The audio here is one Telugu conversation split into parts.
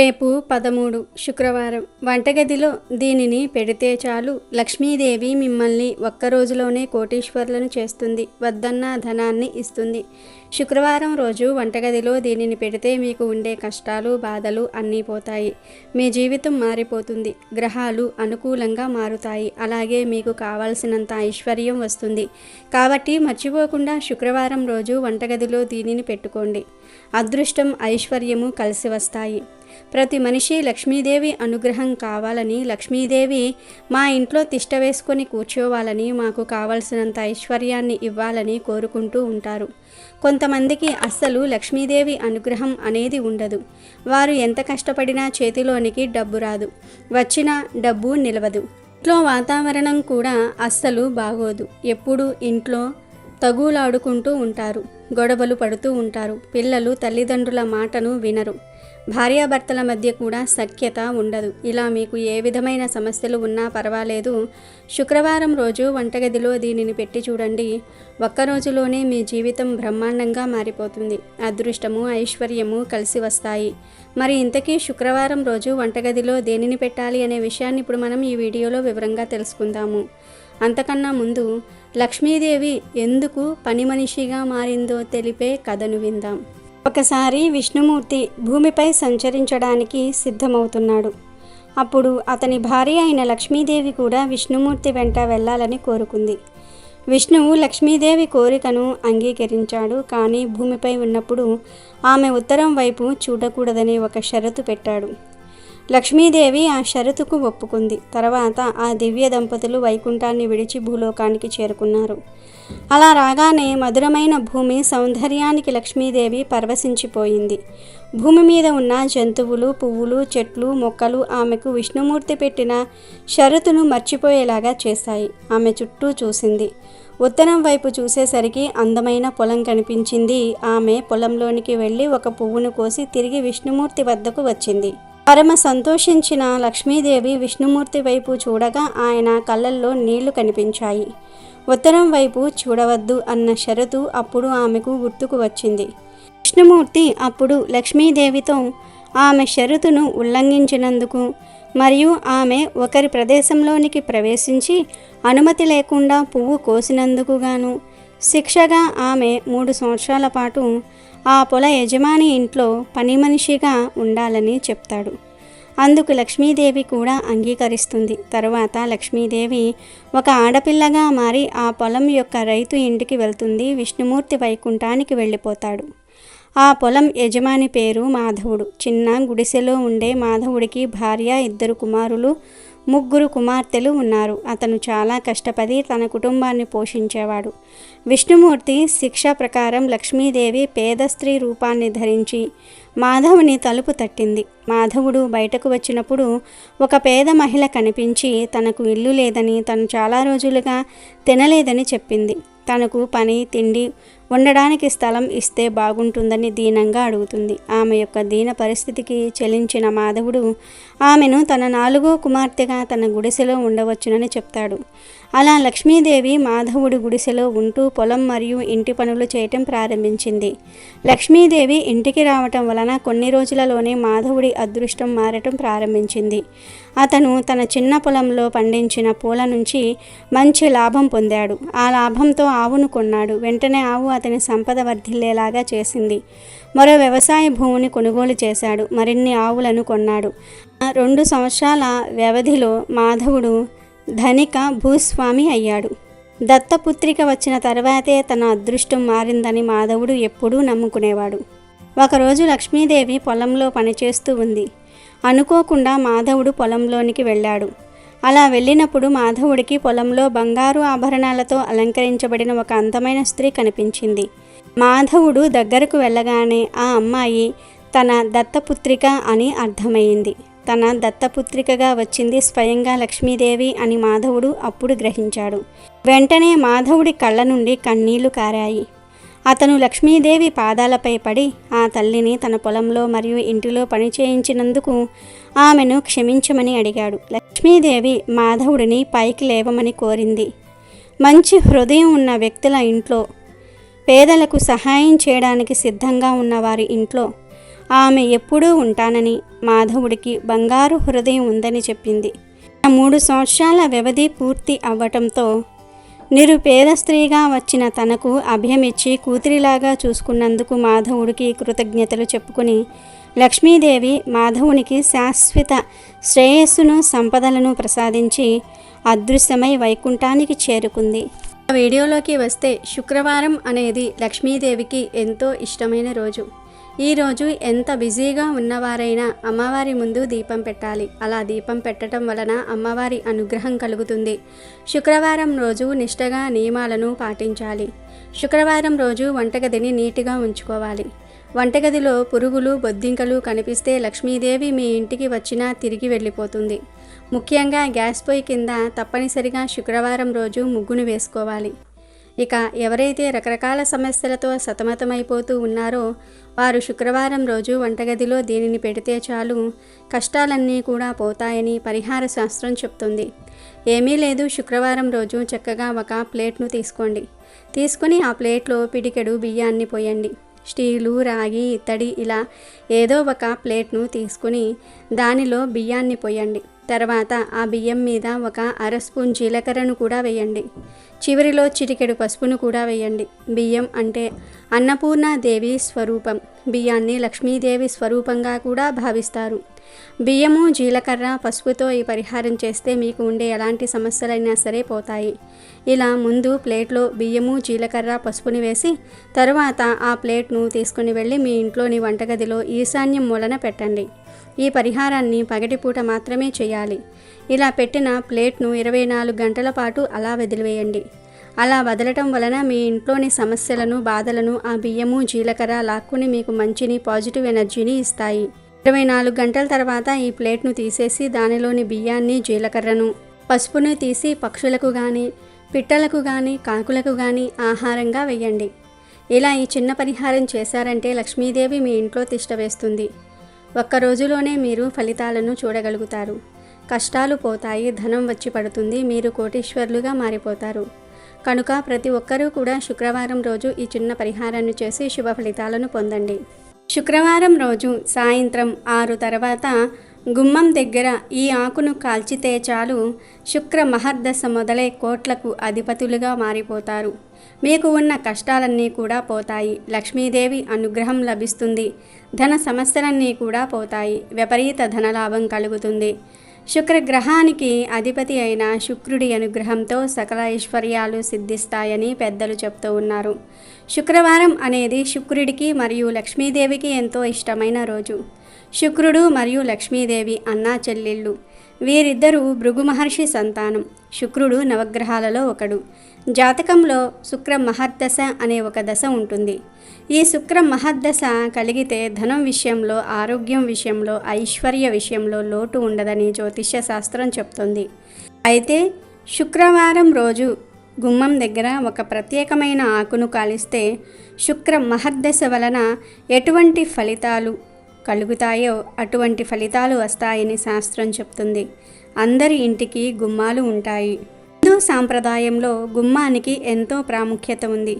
రేపు పదమూడు శుక్రవారం వంటగదిలో దీనిని పెడితే చాలు. లక్ష్మీదేవి మిమ్మల్ని ఒక్క రోజులోనే చేస్తుంది వద్దన్న ధనాన్ని ఇస్తుంది. శుక్రవారం రోజు వంటగదిలో దీనిని పెడితే మీకు ఉండే కష్టాలు బాధలు అన్నీ పోతాయి. మీ జీవితం మారిపోతుంది గ్రహాలు అనుకూలంగా మారుతాయి. అలాగే మీకు కావాల్సినంత ఐశ్వర్యం వస్తుంది. కాబట్టి మర్చిపోకుండా శుక్రవారం రోజు వంటగదిలో దీనిని పెట్టుకోండి. అదృష్టం ఐశ్వర్యము కలిసి వస్తాయి. ప్రతి మనిషి లక్ష్మీదేవి అనుగ్రహం కావాలని లక్ష్మీదేవి మా ఇంట్లో తిష్ట వేసుకొని కూర్చోవాలని మాకు కావలసినంత ఐశ్వర్యాన్ని ఇవ్వాలని కోరుకుంటూ ఉంటారు. కొంతమందికి అస్సలు లక్ష్మీదేవి అనుగ్రహం అనేది ఉండదు. వారు ఎంత కష్టపడినా చేతిలోనికి డబ్బు రాదు. వచ్చిన డబ్బు నిలవదు. ఇంట్లో వాతావరణం కూడా అస్సలు బాగోదు. ఎప్పుడు ఇంట్లో తగులాడుకుంటూ ఉంటారు గొడవలు పడుతూ ఉంటారు. పిల్లలు తల్లిదండ్రుల మాటను వినరు. భార్యాభర్తల మధ్య కూడా సఖ్యత ఉండదు. ఇలా మీకు ఏ విధమైన సమస్యలు ఉన్నా పర్వాలేదు. శుక్రవారం రోజు వంటగదిలో దీనిని పెట్టి చూడండి. ఒక్క రోజులోనే మీ జీవితం బ్రహ్మాండంగా మారిపోతుంది. అదృష్టము ఐశ్వర్యము కలిసి వస్తాయి. మరి ఇంతకీ శుక్రవారం రోజు వంటగదిలో దేనిని పెట్టాలి అనే విషయాన్ని ఇప్పుడు మనం ఈ వీడియోలో వివరంగా తెలుసుకుందాము. అంతకన్నా ముందు లక్ష్మీదేవి ఎందుకు పని మనిషిగా మారిందో తెలిపే కథను విందాం. ఒకసారి విష్ణుమూర్తి భూమిపై సంచరించడానికి సిద్ధమవుతున్నాడు. అప్పుడు అతని భార్య అయిన లక్ష్మీదేవి కూడా విష్ణుమూర్తి వెంట వెళ్ళాలని కోరుకుంది. విష్ణువు లక్ష్మీదేవి కోరికను అంగీకరించాడు కానీ భూమిపై ఉన్నప్పుడు ఆమె ఉత్తరం వైపు చూడకూడదని ఒక షరతు పెట్టాడు. లక్ష్మీదేవి ఆ షరతుకు ఒప్పుకుంది. తర్వాత ఆ దివ్య దంపతులు వైకుంఠాన్ని విడిచి భూలోకానికి చేరుకున్నారు. అలా రాగానే మధురమైన భూమి సౌందర్యానికి లక్ష్మీదేవి పరవశించిపోయింది. భూమి మీద ఉన్న జంతువులు పువ్వులు చెట్లు మొక్కలు ఆమెకు విష్ణుమూర్తి పెట్టిన షరతును మర్చిపోయేలాగా చేశాయి. ఆమె చుట్టూ చూసింది. ఉత్తరం వైపు చూసేసరికి అందమైన పొలం కనిపించింది. ఆమె పొలంలోనికి వెళ్ళి ఒక పువ్వును కోసి తిరిగి విష్ణుమూర్తి వద్దకు వచ్చింది. పరమ సంతోషించిన లక్ష్మీదేవి విష్ణుమూర్తి వైపు చూడగా ఆయన కళ్ళల్లో నీళ్ళు కనిపించాయి. ఉత్తరం వైపు చూడవద్దు అన్న షరతు అప్పుడు ఆమెకు గుర్తుకు వచ్చింది. విష్ణుమూర్తి అప్పుడు లక్ష్మీదేవితో ఆమె షరతును ఉల్లంఘించినందుకు మరియు ఆమె ఒకరి ప్రదేశంలోనికి ప్రవేశించి అనుమతి లేకుండా పువ్వు కోసినందుకు గాను శిక్షగా ఆమె మూడు సంవత్సరాల పాటు ఆ పొల యజమాని ఇంట్లో పని మనిషిగా ఉండాలని చెప్తాడు. అందుకు లక్ష్మీదేవి కూడా అంగీకరిస్తుంది. తరువాత లక్ష్మీదేవి ఒక ఆడపిల్లగా మారి ఆ పొలం యొక్క రైతు ఇంటికి వెళ్తుంది. విష్ణుమూర్తి వైకుంఠానికి వెళ్ళిపోతాడు. ఆ పొలం యజమాని పేరు మాధవుడు. చిన్న గుడిసెలో ఉండే మాధవుడికి భార్య ఇద్దరు కుమారులు ముగ్గురు కుమార్తెలు ఉన్నారు. అతను చాలా కష్టపడి తన కుటుంబాన్ని పోషించేవాడు. విష్ణుమూర్తి శిక్ష ప్రకారం లక్ష్మీదేవి పేద స్త్రీ రూపాన్ని ధరించి మాధవుని తలుపు తట్టింది. మాధవుడు బయటకు వచ్చినప్పుడు ఒక పేద మహిళ కనిపించి తనకు ఇల్లు లేదని తను చాలా రోజులుగా తినలేదని చెప్పింది. తనకు పని తిండి ఉండడానికి స్థలం ఇస్తే బాగుంటుందని దీనంగా అడుగుతుంది. ఆమె యొక్క దీన పరిస్థితికి చెలించిన మాధవుడు ఆమెను తన నాలుగో కుమార్తెగా తన గుడిసెలో ఉండవచ్చునని చెప్తాడు. అలా లక్ష్మీదేవి మాధవుడి గుడిసెలో ఉంటూ పొలం మరియు ఇంటి పనులు చేయటం ప్రారంభించింది. లక్ష్మీదేవి ఇంటికి రావటం వలన కొన్ని రోజులలోనే మాధవుడి అదృష్టం మారటం ప్రారంభించింది. అతను తన చిన్న పొలంలో పండించిన పూల నుంచి మంచి లాభం పొందాడు. ఆ లాభంతో ఆవును కొన్నాడు. వెంటనే ఆవు అతని సంపద వర్ధిల్లేలాగా చేసింది. మరో వ్యవసాయ భూమిని కొనుగోలు చేశాడు. మరిన్ని ఆవులను కొన్నాడు. ఆ రెండు సంవత్సరాల వ్యవధిలో మాధవుడు ధనిక భూస్వామి అయ్యాడు. దత్తపుత్రిక వచ్చిన తర్వాతే తన అదృష్టం మారిందని మాధవుడు ఎప్పుడూ నమ్ముకునేవాడు. ఒకరోజు లక్ష్మీదేవి పొలంలో పనిచేస్తూ ఉంది. అనుకోకుండా మాధవుడు పొలంలోనికి వెళ్ళాడు. అలా వెళ్ళినప్పుడు మాధవుడికి పొలంలో బంగారు ఆభరణాలతో అలంకరించబడిన ఒక అందమైన స్త్రీ కనిపించింది. మాధవుడు దగ్గరకు వెళ్ళగానే ఆ అమ్మాయి తన దత్తపుత్రిక అని అర్థమైంది. తన దత్తపుత్రికగా వచ్చింది స్వయంగా లక్ష్మీదేవి అని మాధవుడు అప్పుడు గ్రహించాడు. వెంటనే మాధవుడి కళ్ళ నుండి కన్నీళ్ళు కారాయి. అతను లక్ష్మీదేవి పాదాలపై పడి ఆ తల్లిని తన పొలంలో మరియు ఇంటిలో పని చేయించినందుకు ఆమెను క్షమించమని అడిగాడు. లక్ష్మీదేవి మాధవుడిని పైకి లేవమని కోరింది. మంచి హృదయం ఉన్న వ్యక్తుల ఇంట్లో పేదలకు సహాయం చేయడానికి సిద్ధంగా ఉన్న వారి ఇంట్లో ఆమె ఎప్పుడూ ఉంటానని మాధవుడికి బంగారు హృదయం ఉందని చెప్పింది. మూడు సంవత్సరాల వ్యవధి పూర్తి అవ్వటంతో నిరుపేద స్త్రీగా వచ్చిన తనకు అభయమిచ్చి కూతురిలాగా చూసుకున్నందుకు మాధవుడికి కృతజ్ఞతలు చెప్పుకుని లక్ష్మీదేవి మాధవునికి శాశ్వత శ్రేయస్సును సంపదలను ప్రసాదించి అదృశ్యమై వైకుంఠానికి చేరుకుంది. ఆ వీడియోలోకి వస్తే శుక్రవారం అనేది లక్ష్మీదేవికి ఎంతో ఇష్టమైన రోజు. ఈ రోజు ఎంత బిజీగా ఉన్నవారైనా అమ్మవారి ముందు దీపం పెట్టాలి. అలా దీపం పెట్టడం వలన అమ్మవారి అనుగ్రహం కలుగుతుంది. శుక్రవారం రోజు నిష్టగా నియమాలను పాటించాలి. శుక్రవారం రోజు వంటగదిని నీటిగా ఉంచుకోవాలి. వంటగదిలో పురుగులు బొద్దింకలు కనిపిస్తే లక్ష్మీదేవి మీ ఇంటికి వచ్చినా తిరిగి వెళ్ళిపోతుంది. ముఖ్యంగా గ్యాస్ పొయ్యి కింద తప్పనిసరిగా శుక్రవారం రోజు ముగ్గును వేసుకోవాలి. ఇక ఎవరైతే రకరకాల సమస్యలతో సతమతమైపోతూ ఉన్నారో వారు శుక్రవారం రోజు వంటగదిలో దీనిని పెడితే చాలు కష్టాలన్నీ కూడా పోతాయని పరిహార శాస్త్రం చెప్తుంది. ఏమీ లేదు శుక్రవారం రోజు చక్కగా ఒక ప్లేట్ను తీసుకోండి. తీసుకుని ఆ ప్లేట్లో పిడికెడు బియ్యాన్ని పోయండి. స్టీలు రాగి ఇత్తడి ఇలా ఏదో ఒక ప్లేట్ను తీసుకుని దానిలో బియ్యాన్ని పోయండి. తర్వాత ఆ బియ్యం మీద ఒక అర స్పూన్ జీలకర్రను కూడా వేయండి. చివరిలో చిటికెడు పసుపును కూడా వేయండి. బియ్యం అంటే అన్నపూర్ణాదేవి స్వరూపం. బియ్యాన్ని లక్ష్మీదేవి స్వరూపంగా కూడా భావిస్తారు. బియ్యము జీలకర్ర పసుపుతో ఈ పరిహారం చేస్తే మీకు ఉండే ఎలాంటి సమస్యలైనా సరే పోతాయి. ఇలా ముందు ప్లేట్లో బియ్యము జీలకర్ర పసుపుని వేసి తరువాత ఆ ప్లేట్ను తీసుకుని వెళ్ళి మీ ఇంట్లోని వంటగదిలో ఈశాన్యం మూలన పెట్టండి. ఈ పరిహారాన్ని పగటిపూట మాత్రమే చేయాలి. ఇలా పెట్టిన ప్లేట్ను ఇరవై నాలుగు గంటల పాటు అలా వదిలివేయండి. అలా వదలటం వలన మీ ఇంట్లోని సమస్యలను బాధలను ఆ బియ్యము జీలకర్ర లాక్కుని మీకు మంచిని పాజిటివ్ ఎనర్జీని ఇస్తాయి. ఇరవై నాలుగు గంటల తర్వాత ఈ ప్లేట్ను తీసేసి దానిలోని బియ్యాన్ని జీలకర్రను పసుపును తీసి పక్షులకు కానీ పిట్టలకు కానీ కాకులకు కానీ ఆహారంగా వేయండి ఇలా ఈ చిన్న పరిహారం చేశారంటే లక్ష్మీదేవి మీ ఇంట్లో తిష్టవేస్తుంది ఒక్క రోజులోనే మీరు ఫలితాలను చూడగలుగుతారు. కష్టాలు పోతాయి ధనం వచ్చి పడుతుంది మీరు కోటీశ్వర్లుగా మారిపోతారు. కనుక ప్రతి ఒక్కరూ కూడా శుక్రవారం రోజు ఈ చిన్న పరిహారాన్ని చేసి శుభ ఫలితాలను పొందండి. శుక్రవారం రోజు సాయంత్రం ఆరు తర్వాత గుమ్మం దగ్గర ఈ ఆకును కాల్చితే చాలు శుక్ర మహర్దశ మొదలై కోట్లకు అధిపతులుగా మారిపోతారు. మీకు ఉన్న కష్టాలన్నీ కూడా పోతాయి. లక్ష్మీదేవి అనుగ్రహం లభిస్తుంది. ధన సమస్యలన్నీ కూడా పోతాయి. విపరీత ధనలాభం కలుగుతుంది. శుక్రగ్రహానికి అధిపతి అయిన శుక్రుడి అనుగ్రహంతో సకల ఐశ్వర్యాలు సిద్ధిస్తాయని పెద్దలు చెప్తూ ఉన్నారు. శుక్రవారం అనేది శుక్రుడికి మరియు లక్ష్మీదేవికి ఎంతో ఇష్టమైన రోజు. శుక్రుడు మరియు లక్ష్మీదేవి అన్నా చెల్లెళ్ళు. వీరిద్దరూ భృగు మహర్షి సంతానం. శుక్రుడు నవగ్రహాలలో ఒకడు. జాతకంలో శుక్ర మహర్దశ అనే ఒక దశ ఉంటుంది. ఈ శుక్ర మహర్దశ కలిగితే ధనం విషయంలో ఆరోగ్యం విషయంలో ఐశ్వర్య విషయంలో లోటు ఉండదని జ్యోతిష్య శాస్త్రం చెప్తుంది. అయితే శుక్రవారం రోజు గుమ్మం దగ్గర ఒక ప్రత్యేకమైన ఆకును కాలిస్తే శుక్ర మహర్దశ వలన ఎటువంటి ఫలితాలు కలుగుతాయో అటువంటి ఫలితాలు వస్తాయని శాస్త్రం చెప్తుంది. అందరి ఇంటికి గుమ్మాలు ఉంటాయి. హిందూ సాంప్రదాయంలో గుమ్మానికి ఎంతో ప్రాముఖ్యత ఉంది.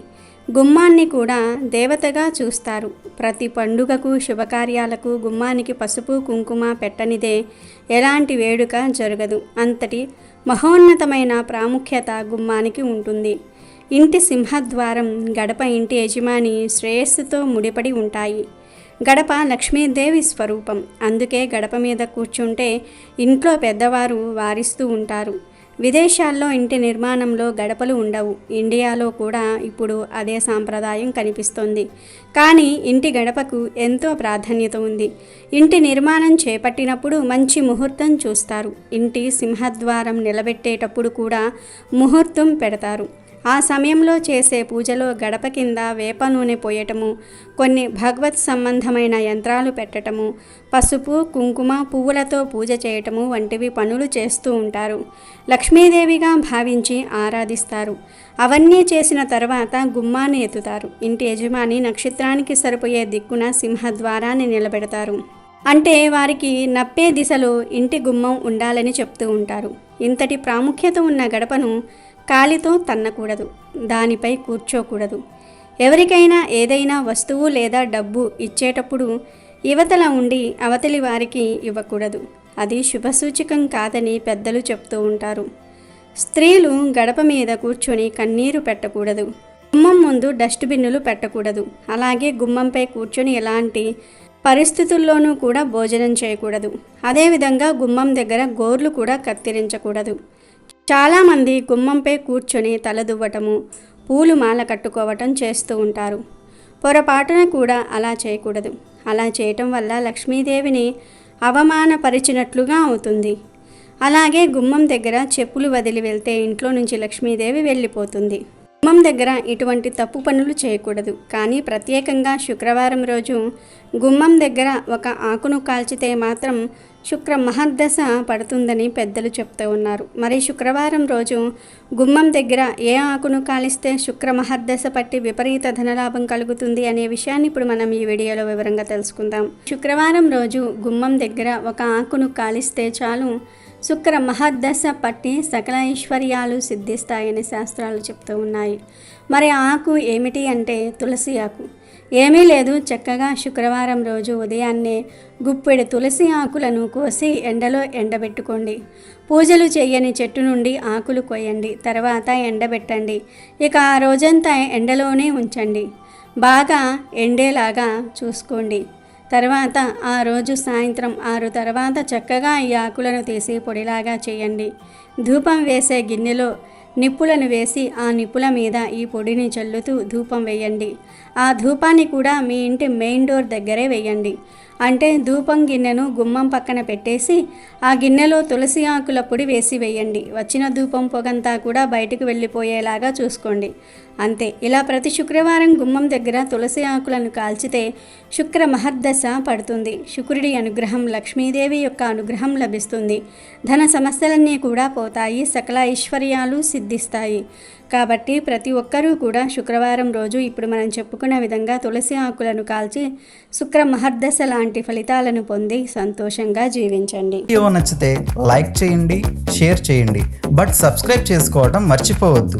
గుమ్మాన్ని కూడా దేవతగా చూస్తారు. ప్రతి పండుగకు శుభకార్యాలకు గుమ్మానికి పసుపు కుంకుమ పెట్టనిదే ఎలాంటి వేడుక జరగదు. అంతటి మహోన్నతమైన ప్రాముఖ్యత గుమ్మానికి ఉంటుంది. ఇంటి సింహద్వారం గడప ఇంటి యజమాని శ్రేయస్సుతో ముడిపడి ఉంటాయి. గడప లక్ష్మీదేవి స్వరూపం. అందుకే గడప మీద కూర్చుంటే ఇంట్లో పెద్దవారు వారిస్తూ ఉంటారు. విదేశాల్లో ఇంటి నిర్మాణంలో గడపలు ఉండవు. ఇండియాలో కూడా ఇప్పుడు అదే సాంప్రదాయం కనిపిస్తుంది. కానీ ఇంటి గడపకు ఎంతో ప్రాధాన్యత ఉంది. ఇంటి నిర్మాణం చేపట్టినప్పుడు మంచి ముహూర్తం చూస్తారు. ఇంటి సింహద్వారం నిలబెట్టేటప్పుడు కూడా ముహూర్తం పెడతారు. ఆ సమయంలో చేసే పూజలో గడప కింద వేప నూనె పోయటము కొన్ని భగవత్ సంబంధమైన యంత్రాలు పెట్టటము పసుపు కుంకుమ పువ్వులతో పూజ చేయటము వంటివి పనులు చేస్తూ ఉంటారు. లక్ష్మీదేవిగా భావించి ఆరాధిస్తారు. అవన్నీ చేసిన తర్వాత గుమ్మాన్ని ఎత్తుతారు. ఇంటి యజమాని నక్షత్రానికి సరిపోయే దిక్కున సింహద్వారాన్ని నిలబెడతారు. అంటే వారికి నప్పే దిశలో ఇంటి గుమ్మం ఉండాలని చెప్తూ ఉంటారు. ఇంతటి ప్రాముఖ్యత ఉన్న గడపను కాలితో తన్నకూడదు దానిపై కూర్చోకూడదు. ఎవరికైనా ఏదైనా వస్తువు లేదా డబ్బు ఇచ్చేటప్పుడు యువతల ఉండి అవతలి వారికి ఇవ్వకూడదు. అది శుభసూచకం కాదని పెద్దలు చెప్తూ ఉంటారు. స్త్రీలు గడప మీద కూర్చొని కన్నీరు పెట్టకూడదు. గుమ్మం ముందు డస్ట్బిన్నులు పెట్టకూడదు. అలాగే గుమ్మంపై కూర్చొని ఎలాంటి పరిస్థితుల్లోనూ కూడా భోజనం చేయకూడదు. అదేవిధంగా గుమ్మం దగ్గర గోర్లు కూడా కత్తిరించకూడదు. చాలామంది గుమ్మంపై కూర్చొని తలదువ్వటము పూలు మాల కట్టుకోవటం చేస్తూ ఉంటారు. పొరపాటున కూడా అలా చేయకూడదు. అలా చేయటం వల్ల లక్ష్మీదేవిని అవమానపరిచినట్లుగా అవుతుంది. అలాగే గుమ్మం దగ్గర చెప్పులు వదిలి వెళ్తే ఇంట్లో నుంచి లక్ష్మీదేవి వెళ్ళిపోతుంది. గుమ్మం దగ్గర ఇటువంటి తప్పు పనులు చేయకూడదు. కానీ ప్రత్యేకంగా శుక్రవారం రోజు గుమ్మం దగ్గర ఒక ఆకును కాల్చితే మాత్రం శుక్ర మహర్దశ పడుతుందని పెద్దలు చెప్తూ ఉన్నారు. మరి శుక్రవారం రోజు గుమ్మం దగ్గర ఏ ఆకును కాలిస్తే శుక్ర మహర్దశ పట్టి విపరీత ధనలాభం కలుగుతుంది అనే విషయాన్ని ఇప్పుడు మనం ఈ వీడియోలో వివరంగా తెలుసుకుందాం. శుక్రవారం రోజు గుమ్మం దగ్గర ఒక ఆకును కాలిస్తే చాలు శుక్ర మహర్దశ పట్టి సకల ఐశ్వర్యాలు సిద్ధిస్తాయని శాస్త్రాలు చెప్తూ ఉన్నాయి. మరి ఆకు ఏమిటి అంటే తులసి ఆకు. ఏమీ లేదు. చక్కగా శుక్రవారం రోజు ఉదయాన్నే గుప్పెడు తులసి ఆకులను కోసి ఎండలో ఎండబెట్టుకోండి. పూజలు చేయని చెట్టు నుండి ఆకులు కొయ్యండి తర్వాత ఎండబెట్టండి. ఇక ఆ రోజంతా ఎండలోనే ఉంచండి. బాగా ఎండేలాగా చూసుకోండి. తర్వాత ఆ రోజు సాయంత్రం ఆరు తర్వాత చక్కగా ఈ ఆకులను తీసి పొడిలాగా చేయండి. ధూపం వేసే గిన్నెలో నిప్పులను వేసి ఆ నిప్పుల మీద ఈ పొడిని చల్లుతూ ధూపం వేయండి. ఆ ధూపాన్ని కూడా మీ ఇంటి మెయిన్ డోర్ దగ్గరే వేయండి. అంటే ధూపం గిన్నెను గుమ్మం పక్కన పెట్టేసి ఆ గిన్నెలో తులసి ఆకుల పొడి వేసి వేయండి. వచ్చిన ధూపం పొగంతా కూడా బయటకు వెళ్ళిపోయేలాగా చూసుకోండి. అంతే. ఇలా ప్రతి శుక్రవారం గుమ్మం దగ్గర తులసి ఆకులను కాల్చితే శుక్ర మహర్దశ పడుతుంది. శుక్రుడి అనుగ్రహం లక్ష్మీదేవి యొక్క అనుగ్రహం లభిస్తుంది. ధన సమస్యలన్నీ కూడా పోతాయి. సకల ఐశ్వర్యాలు సిద్ధిస్తాయి. కాబట్టి ప్రతి ఒక్కరూ కూడా శుక్రవారం రోజు ఇప్పుడు మనం చెప్పుకున్న విధంగా తులసి ఆకులను కాల్చి శుక్ర మహర్దశ లాంటి ఫలితాలను పొంది సంతోషంగా జీవించండి. వీడియో నచ్చితే లైక్ చేయండి షేర్ చేయండి బట్ సబ్స్క్రైబ్ చేసుకోవడం మర్చిపోవద్దు.